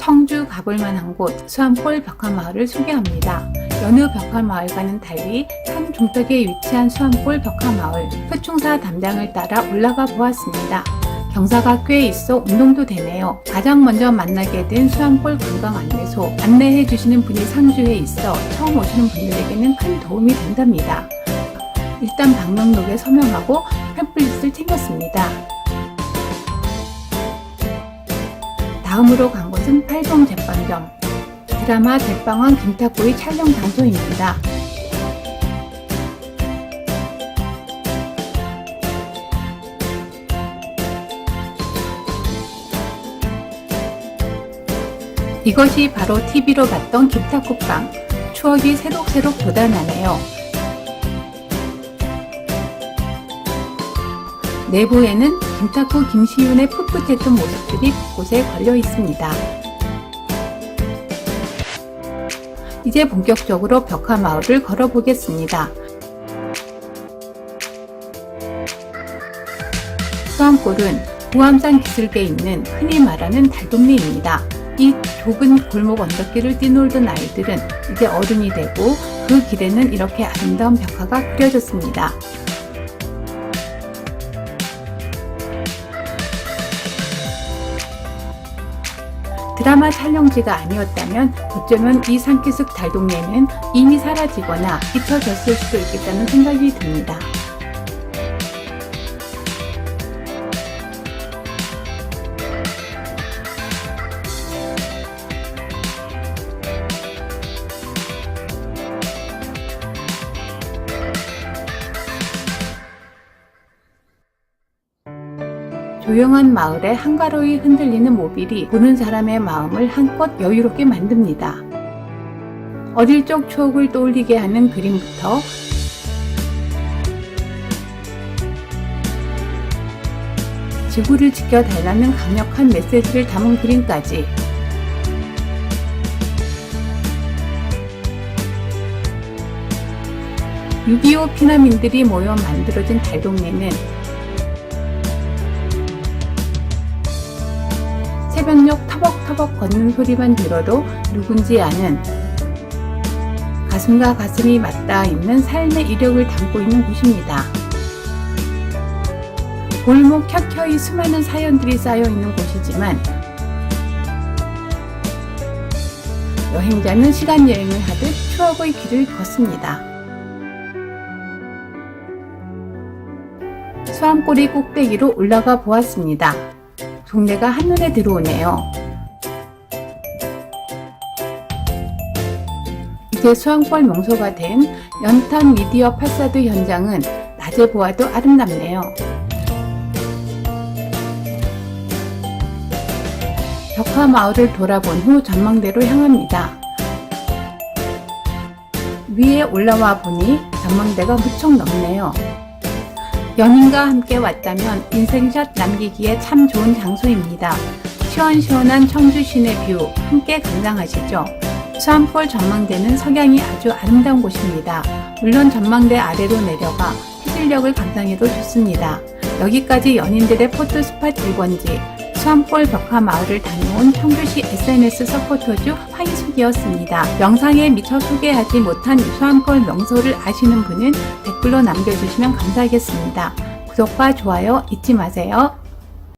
청주 가볼 만한 곳 수암골 벽화마을을 소개합니다. 여느 벽화마을과는 달리 산 중턱에 위치한 수암골 벽화마을 표충사 담장을 따라 올라가 보았습니다. 경사가 꽤 있어 운동도 되네요. 가장 먼저 만나게 된 수암골 관광 안내소 안내해 주시는 분이 상주에 있어 처음 오시는 분들에게는 큰 도움이 된답니다. 일단 방명록에 서명하고 팸플릿을 챙겼습니다. 다음으로 간 곳은 팔동 제빵점. 드라마 제빵왕 김탁구의 촬영 장소입니다. 이것이 바로 TV로 봤던 김탁구빵. 추억이 새록새록 돋아나네요. 내부에는 김탁구 김시윤의 풋풋했던 모습들이 곳곳에 걸려 있습니다. 이제 본격적으로 벽화 마을을 걸어보겠습니다. 수암골은 구암산 기슭에 있는 흔히 말하는 달동네입니다. 이 좁은 골목 언덕길을 뛰놀던 아이들은 이제 어른이 되고 그 길에는 이렇게 아름다운 벽화가 그려졌습니다. 드라마 촬영지가 아니었다면 어쩌면 이 산기슭 달동네는 이미 사라지거나 잊혀졌을 수도 있겠다는 생각이 듭니다. 조용한 마을에 한가로이 흔들리는 모빌이 보는 사람의 마음을 한껏 여유롭게 만듭니다. 어릴 적 추억을 떠올리게 하는 그림부터 지구를 지켜달라는 강력한 메시지를 담은 그림까지 (6.25) 피난민들이 모여 만들어진 달동네는 새벽녘 터벅터벅 걷는 소리만 들어도 누군지 아는 가슴과 가슴이 맞닿아 있는 삶의 이력을 담고 있는 곳입니다. 골목 켜켜이 수많은 사연들이 쌓여 있는 곳이지만 여행자는 시간 여행을 하듯 추억의 길을 걷습니다. 수암꼬리 꼭대기로 올라가 보았습니다. 동네가 한눈에 들어오네요. 이제 수왕벌 명소가 된 연탄 미디어 파사드 현장은 낮에 보아도 아름답네요. 벽화 마을을 돌아본 후 전망대로 향합니다. 위에 올라와 보니 전망대가 무척 넓네요. 연인과 함께 왔다면 인생샷 남기기에 참 좋은 장소입니다. 시원시원한 청주 시내 뷰 함께 감상하시죠. 수암골 전망대는 석양이 아주 아름다운 곳입니다. 물론 전망대 아래로 내려가 해질녘을 감상해도 좋습니다. 여기까지 연인들의 포토 스팟 1번지 수암골 벽화 마을을 다녀온 청주시 SNS 서포터즈 황희숙이었습니다. 영상에 미처 소개하지 못한 수암골 명소를 아시는 분은 댓글로 남겨주시면 감사하겠습니다. 구독과 좋아요 잊지 마세요.